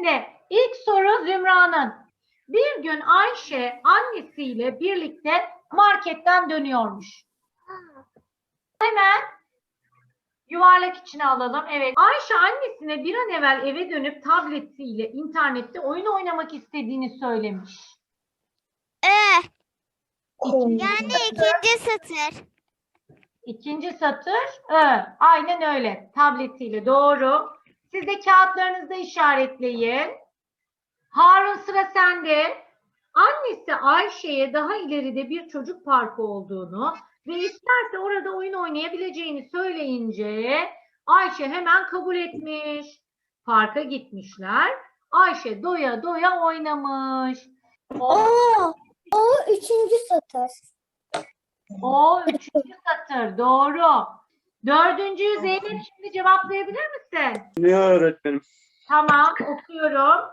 Şimdi ilk soru Zümra'nın. Bir gün Ayşe annesiyle birlikte marketten dönüyormuş. Hemen yuvarlak içine alalım. Evet. Ayşe annesine bir an evvel eve dönüp tabletiyle internette oyun oynamak istediğini söylemiş. Ö. Yani ikinci satır. İkinci satır Ö. Aynen öyle. Tabletiyle doğru. Siz de kağıtlarınızda işaretleyin. Harun sıra sende. Annesi Ayşe'ye daha ileride bir çocuk parkı olduğunu ve isterse orada oyun oynayabileceğini söyleyince Ayşe hemen kabul etmiş. Parka gitmişler. Ayşe doya doya oynamış. O, O, o üçüncü satır. o üçüncü satır doğru. Dördüncüyü Zeynep şimdi cevaplayabilir misin? Ne öğretmenim? Tamam okuyorum.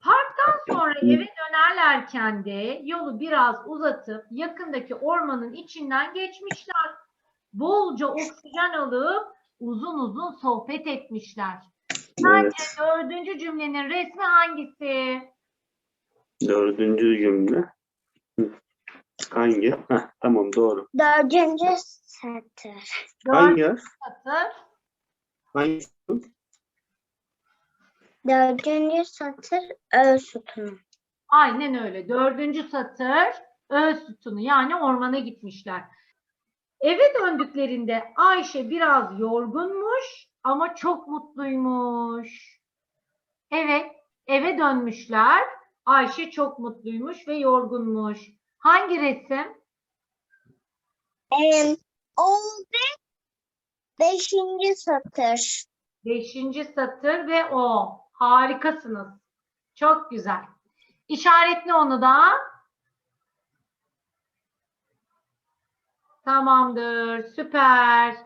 Parktan sonra eve dönerlerken de yolu biraz uzatıp yakındaki ormanın içinden geçmişler. Bolca oksijen alıp uzun uzun sohbet etmişler. Sence Evet. dördüncü cümlenin resmi hangisi? Dördüncü cümle. Hangi? Heh, tamam doğru. Dördüncü satır. Hangi? Satır. Hangi? Dördüncü satır ö sütunu. Aynen öyle. Dördüncü satır ö sütunu yani ormana gitmişler. Eve döndüklerinde Ayşe biraz yorgunmuş ama çok mutluymuş. Evet, eve dönmüşler. Ayşe çok mutluymuş ve yorgunmuş. Hangi resim? Em, o ve beşinci satır. Beşinci satır ve o. Harikasınız. Çok güzel. İşaretle onu da. Tamamdır. Süper.